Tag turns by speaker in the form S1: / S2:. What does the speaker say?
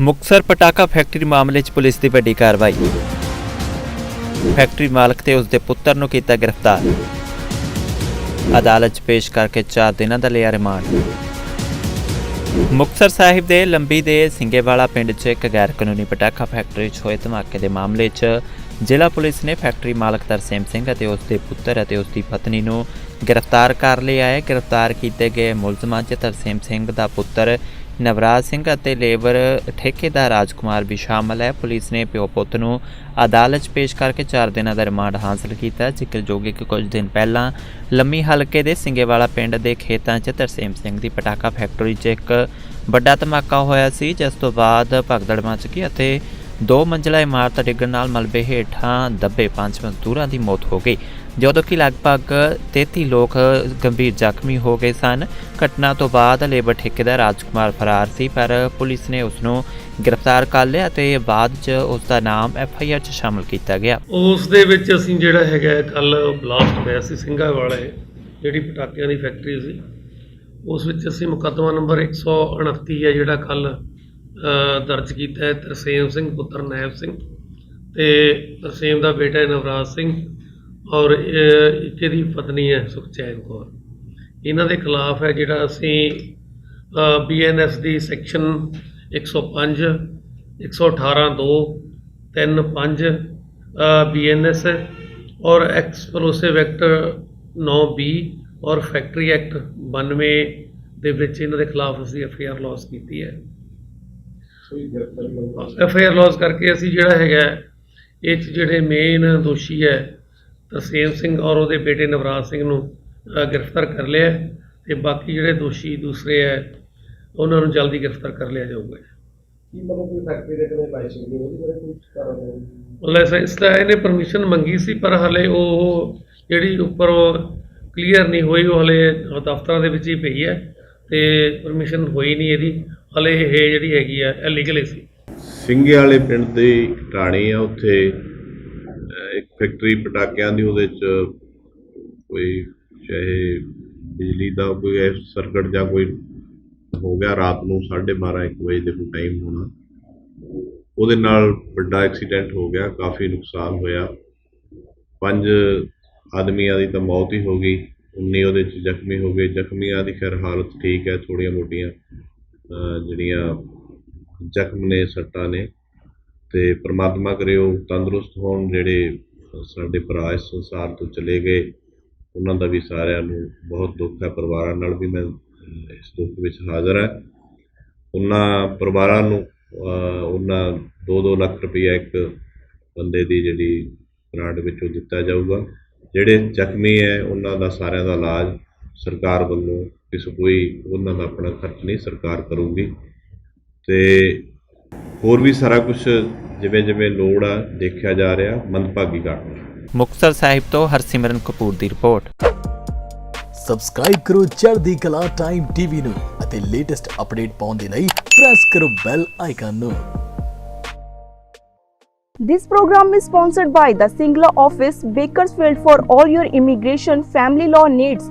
S1: Muktsar ਪਟਾਕਾ factory ਮਾਮਲੇ 'ਚ police ਦੀ ਵੱਡੀ ਕਾਰਵਾਈ। ਫੈਕਟਰੀ ਮਾਲਕ ਤੇ ਉਸ ਦੇ ਪੁੱਤਰ ਨੂੰ ਕੀਤਾ ਗ੍ਰਿਫਤਾਰ। ਅਦਾਲਤ 'ਚ ਪੇਸ਼ ਕਰਕੇ 4 ਦਿਨਾਂ ਦਾ ਲਿਆ ਰਿਮਾਂਡ। ਮੁਕਤਸਰ ਸਾਹਿਬ ਦੇ ਲੰਬੀ ਦੇ ਸਿੰਗੇਵਾਲਾ ਪਿੰਡ 'ਚ ਇੱਕ ਗੈਰ ਕਾਨੂੰਨੀ ਪਟਾਕਾ ਫੈਕਟਰੀ 'ਚ ਹੋਏ ਧਮਾਕੇ ਦੇ ਮਾਮਲੇ 'ਚ ਜ਼ਿਲ੍ਹਾ ਪੁਲਿਸ ਨੇ ਫੈਕਟਰੀ ਮਾਲਕ ਤਰਸੇਮ ਸਿੰਘ ਅਤੇ ਉਸ ਦੇ ਪੁੱਤਰ ਅਤੇ ਉਸ ਦੀ ਪਤਨੀ ਨੂੰ ਗ੍ਰਿਫਤਾਰ ਕਰ ਲਿਆ ਹੈ। ਗ੍ਰਿਫਤਾਰ ਕੀਤੇ ਗਏ ਮੁਲਜ਼ਮਾਂ 'ਚ ਤਰਸੇਮ ਸਿੰਘ ਦਾ ਪੁੱਤਰ ਨਵਰਾਜ ਸਿੰਘ ਅਤੇ ਲੇਬਰ ਠੇਕੇਦਾਰ ਰਾਜਕੁਮਾਰ ਵੀ ਸ਼ਾਮਲ ਹੈ। ਪੁਲਿਸ ਨੇ ਪਿਓ ਪੁੱਤ ਨੂੰ ਅਦਾਲਤ 'ਚ ਪੇਸ਼ ਕਰਕੇ 4 ਦਿਨਾਂ ਦਾ ਰਿਮਾਂਡ ਹਾਸਲ ਕੀਤਾ ਜ਼ਿਕਰਯੋਗ ਹੈ ਕਿ ਕੁਝ ਦਿਨ ਪਹਿਲਾਂ ਲੰਮੀ ਹਲਕੇ ਦੇ ਸਿੰਗੇਵਾਲਾ ਪਿੰਡ ਦੇ ਖੇਤਾਂ 'ਚ ਤਰਸੇਮ ਸਿੰਘ ਦੀ ਪਟਾਕਾ ਫੈਕਟਰੀ 'ਚ ਇੱਕ ਵੱਡਾ ਧਮਾਕਾ ਹੋਇਆ ਸੀ, ਜਿਸ ਤੋਂ ਬਾਅਦ ਭਗਦੜ ਮਚ ਗਈ ਅਤੇ ਦੋ ਮੰਜ਼ਲਾ ਇਮਾਰਤ ਡਿੱਗਣ ਨਾਲ ਮਲਬੇ ਹੇਠਾਂ ਦੱਬੇ ਪੰਜ ਮਜ਼ਦੂਰਾਂ ਦੀ ਮੌਤ ਹੋ ਗਈ। ਜਦੋਂ ਕਿ ਲਗਭਗ 33 ਲੋਕ ਗੰਭੀਰ ਜ਼ਖਮੀ ਹੋ ਗਏ ਸਨ। ਘਟਨਾ ਤੋਂ ਬਾਅਦ ਲੇਬਰ ਠੇਕੇਦਾਰ ਰਾਜਕੁਮਾਰ ਫਰਾਰ ਸੀ, ਪਰ ਪੁਲਿਸ ਨੇ ਉਸ ਨੂੰ ਗ੍ਰਿਫਤਾਰ ਕਰ ਲਿਆ ਤੇ ਬਾਅਦ 'ਚ ਉਸ ਦਾ ਨਾਮ ਐਫ ਆਈ ਆਰ 'ਚ ਸ਼ਾਮਲ ਕੀਤਾ ਗਿਆ।
S2: ਉਸ ਦੇ ਵਿੱਚ ਅਸੀਂ ਜਿਹੜਾ ਹੈਗਾ ਕੱਲ ਬਲਾਸਟ ਹੋਇਆ ਸੀ ਸਿੰਘਾ ਵਾਲੇ ਜਿਹੜੀ ਪਟਾਕਿਆਂ ਦੀ ਫੈਕਟਰੀ ਸੀ। ਉਸ ਵਿੱਚ ਅਸੀਂ ਮੁਕੱਦਮਾ ਨੰਬਰ 129 ਹੈ, ਜਿਹੜਾ ਕੱਲ ਦਰਜ ਕੀਤਾ ਹੈ, ਤਰਸੇਮ ਸਿੰਘ, ਪੁੱਤਰ ਨੈਬ ਸਿੰਘ ਤੇ ਤਰਸੇਮ ਦਾ ਬੇਟਾ ਨਵਰਾਜ ਸਿੰਘ। ਔਰ ਇੱਕ ਇਹਦੀ ਪਤਨੀ ਹੈ ਸੁਖਚੈਨ ਕੌਰ। ਇਹਨਾਂ ਦੇ ਖਿਲਾਫ ਹੈ ਜਿਹੜਾ ਅਸੀਂ ਬੀਐਨਐਸ ਦੀ ਸੈਕਸ਼ਨ 105 118 2 3 5 ਬੀਐਨਐਸ ਔਰ ਐਕਸਪਲੋਸਿਵ ਐਕਟ 9 ਬੀ ਔਰ ਫੈਕਟਰੀ ਐਕਟ 92 ਦੇ ਵਿੱਚ ਇਹਨਾਂ ਦੇ ਖਿਲਾਫ ਅਸੀਂ ਐਫ ਆਈ ਆਰ ਲੌਸ ਕੀਤੀ ਹੈ। ਐਫ ਆਈ ਆਰ ਲੌਸ ਕਰਕੇ ਅਸੀਂ ਜਿਹੜਾ ਹੈਗਾ, ਇਹ 'ਚ ਜਿਹੜੇ ਮੇਨ ਦੋਸ਼ੀ ਹੈ ਤਰਸੇਮ ਸਿੰਘ ਔਰ ਉਹਦੇ ਬੇਟੇ ਨਵਰਾਜ ਸਿੰਘ ਨੂੰ ਗ੍ਰਿਫਤਾਰ ਕਰ ਲਿਆ ਤੇ ਬਾਕੀ ਜਿਹੜੇ ਦੋਸ਼ੀ ਦੂਸਰੇ ਹੈ ਉਹਨਾਂ ਨੂੰ ਜਲਦੀ ਗ੍ਰਿਫਤਾਰ ਕਰ ਲਿਆ ਜਾਊਗਾ।
S3: ਕੀ ਮਤਲਬ ਕੋਈ ਫੈਕਟਰੀ ਦੇ ਕਿਵੇਂ ਲਾਇਸੈਂਸ ਨਹੀਂ ਉਹਦੀ ਬਾਰੇ ਕੋਈ ਕਾਰਨ
S2: ਲਾਇਸੈਂਸ ਤਾਂ ਇਹਨੇ ਪਰਮਿਸ਼ਨ ਮੰਗੀ ਸੀ ਪਰ ਹਲੇ ਉਹ ਜਿਹੜੀ ਉੱਪਰ ਕਲੀਅਰ ਨਹੀਂ ਹੋਈ ਉਹ ਹਲੇ ਦਫ਼ਤਰਾਂ ਦੇ ਵਿੱਚ ਹੀ ਪਈ ਹੈ ਤੇ ਪਰਮਿਸ਼ਨ ਹੋਈ ਨਹੀਂ ਇਹਦੀ। ਹਲੇ ਇਹ ਜਿਹੜੀ ਹੈਗੀ ਆ ਇਲੀਗਲ ਸੀ।
S4: ਸਿੰਘੇ ਵਾਲੇ ਪਿੰਡ ਦੀ ਟਾਣੀ ਆ ਉੱਥੇ ਇੱਕ ਫੈਕਟਰੀ ਪਟਾਕਿਆਂ ਦੀ ਉਹਦੇ ਚ ਕੋਈ ਚਾਹੇ ਬਿਜਲੀ ਦਾ ਕੋਈ ਸਰਕਟ ਜਾਂ ਕੋਈ ਹੋ ਗਿਆ ਰਾਤ ਨੂੰ 12:30 1 ਵਜੇ ਦੇ ਕੋਈ ਟਾਈਮ ਹੋਣਾ। ਉਹਦੇ ਨਾਲ ਵੱਡਾ ਐਕਸੀਡੈਂਟ ਹੋ ਗਿਆ, ਕਾਫੀ ਨੁਕਸਾਨ ਹੋਇਆ। ਪੰਜ ਆਦਮੀਆਂ ਦੀ ਤਾਂ ਮੌਤ ਹੀ ਹੋ ਗਈ। 19 ਉਹਦੇ ਚ ਜ਼ਖਮੀ ਹੋ ਗਏ। ਜ਼ਖਮੀਆਂ ਦੀ ਖੈਰ ਹਾਲਤ ਠੀਕ ਹੈ ਥੋੜੀਆਂ ਮੋਟੀਆਂ ਜਿਹੜੀਆਂ ਜ਼ਖਮ ਨੇ, ਸੱਟਾਂ ਨੇ। ਤੇ ਪ੍ਰਮਾਤਮਾ ਕਰੇ ਉਹ ਤੰਦਰੁਸਤ ਹੋਣ ਜਿਹੜੇ ਸਾਡੇ ਭਰਾ ਇਸ ਸੰਸਾਰ ਤੋਂ ਚਲੇ ਗਏ। ਉਹਨਾਂ ਦਾ ਵੀ ਸਾਰਿਆਂ ਨੂੰ ਬਹੁਤ ਦੁੱਖ ਹੈ। ਪਰਿਵਾਰਾਂ ਨਾਲ ਵੀ ਮੈਂ ਇਸ ਦੁੱਖ ਵਿੱਚ ਹਾਜ਼ਰ ਹਾਂ। ਉਹਨਾਂ ਪਰਿਵਾਰਾਂ ਨੂੰ ਉਹਨਾਂ 2-2 ਲੱਖ ਰੁਪਈਆ ਇੱਕ ਬੰਦੇ ਦੀ ਜਿਹੜੀ ਗ੍ਰਾਂਟ ਵਿੱਚੋਂ ਦਿੱਤਾ ਜਾਊਗਾ। ਜਿਹੜੇ ਜ਼ਖਮੀ ਹੈ, ਉਹਨਾਂ ਦਾ ਸਾਰਿਆਂ ਦਾ ਇਲਾਜ ਸਰਕਾਰ ਵੱਲੋਂ ਕਿਸੇ ਕੋਈ ਉਹਨਾਂ ਦਾ ਆਪਣਾ ਖਰਚ ਨਹੀਂ ਸਰਕਾਰ ਕਰੂਗੀ। ਤੇ ਹੋਰ ਵੀ ਸਾਰਾ ਕੁਝ ਜਿਵੇਂ ਜਿਵੇਂ ਲੋੜ ਆ ਦੇਖਿਆ ਜਾ ਰਿਹਾ ਮੰਦਭਾਗੀ ਘਟਨਾ
S1: ਮੁਕਤਸਰ ਸਾਹਿਬ ਤੋਂ ਹਰਸਿਮਰਨ ਕਪੂਰ ਦੀ ਰਿਪੋਰਟ।
S5: ਸਬਸਕ੍ਰਾਈਬ ਕਰੋ ਚੜ੍ਹਦੀ ਕਲਾ ਟਾਈਮ ਟੀਵੀ ਨੂੰ ਅਤੇ ਲੇਟੈਸਟ ਅਪਡੇਟ ਪਾਉਣ ਦੇ ਲਈ ਪ੍ਰੈਸ ਕਰੋ ਬੈਲ ਆਈਕਨ ਨੂੰ।
S6: This program is sponsored by the Singla office, Bakersfield for all your immigration family law needs.